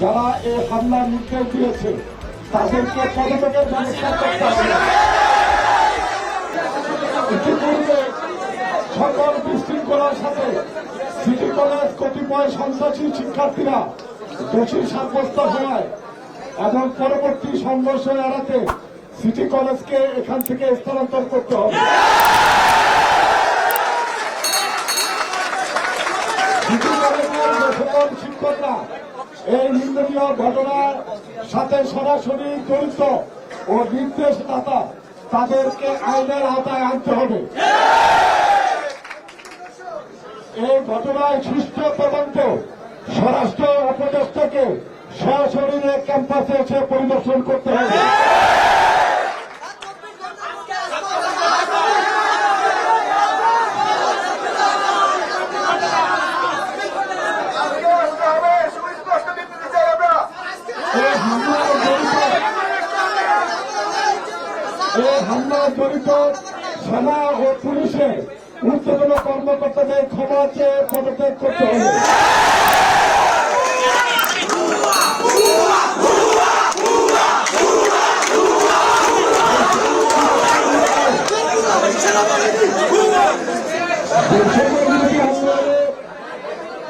যারা এই হামলার নির্দেশ দিয়েছে তাদেরকে পদত্যাগের ব্যবস্থা করতে হবে। ইতিপূর্বে সকল বিশৃঙ্খলার সাথে সিটি কলেজ কতিপয় সন্ত্রাসী শিক্ষার্থীরা দোষী সাব্যস্ত হওয়ায় এবং পরবর্তী সংঘর্ষ এড়াতে সিটি কলেজকে এখান থেকে স্থানান্তর করতে হবে সিটি কলেজের যে সকল শিক্ষকরা, এই নিন্দনীয় ঘটনার সাথে সরাসরি জড়িত ও নির্দেশদাতা তাদেরকে আইনের আওতায় আনতে হবে। এই ঘটনায় সুষ্ঠু তদন্ত স্বরাষ্ট্র উপদেষ্টাকে সরাসরি ক্যাম্পাসে এসে পরিদর্শন করতে হবে আজকে আসতে হবে সুস্পষ্ট বিবৃতি চাই আমরা এই হামলায় জড়িত এই হামলায় জড়িত সেনা ও পুলিশের ঊর্ধ্বতন কর্মকর্তাদের ক্ষমা চেয়ে পদত্যাগ করতে হবে।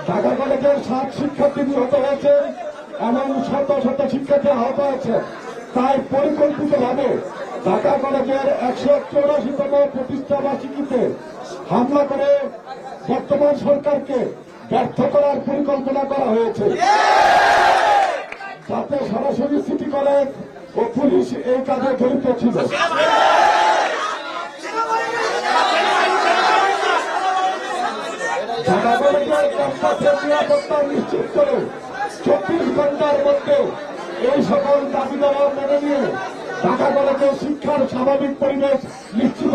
ঢাকা কলেজের সাত শিক্ষার্থী নিহত হয়েছে, এমন শত শত শিক্ষার্থী আহত হয়েছে। তাই পরিকল্পিতভাবে ঢাকা কলেজের একশো চৌরাশিতম প্রতিষ্ঠা বার্ষিকীতে হামলা করে বর্তমান সরকারকে ব্যর্থ করার পরিকল্পনা করা হয়েছে। যাতে সরাসরি সিটি কলেজ ও পুলিশ এই কাজে জড়িত ছিল। ক্যাম্পাসের নিরাপত্তা নিশ্চিত করে চব্বিশ ঘণ্টার মধ্যে এই সকল দাবি দেওয়া শিক্ষার স্বাভাবিক পরিবেশ নিশ্চিত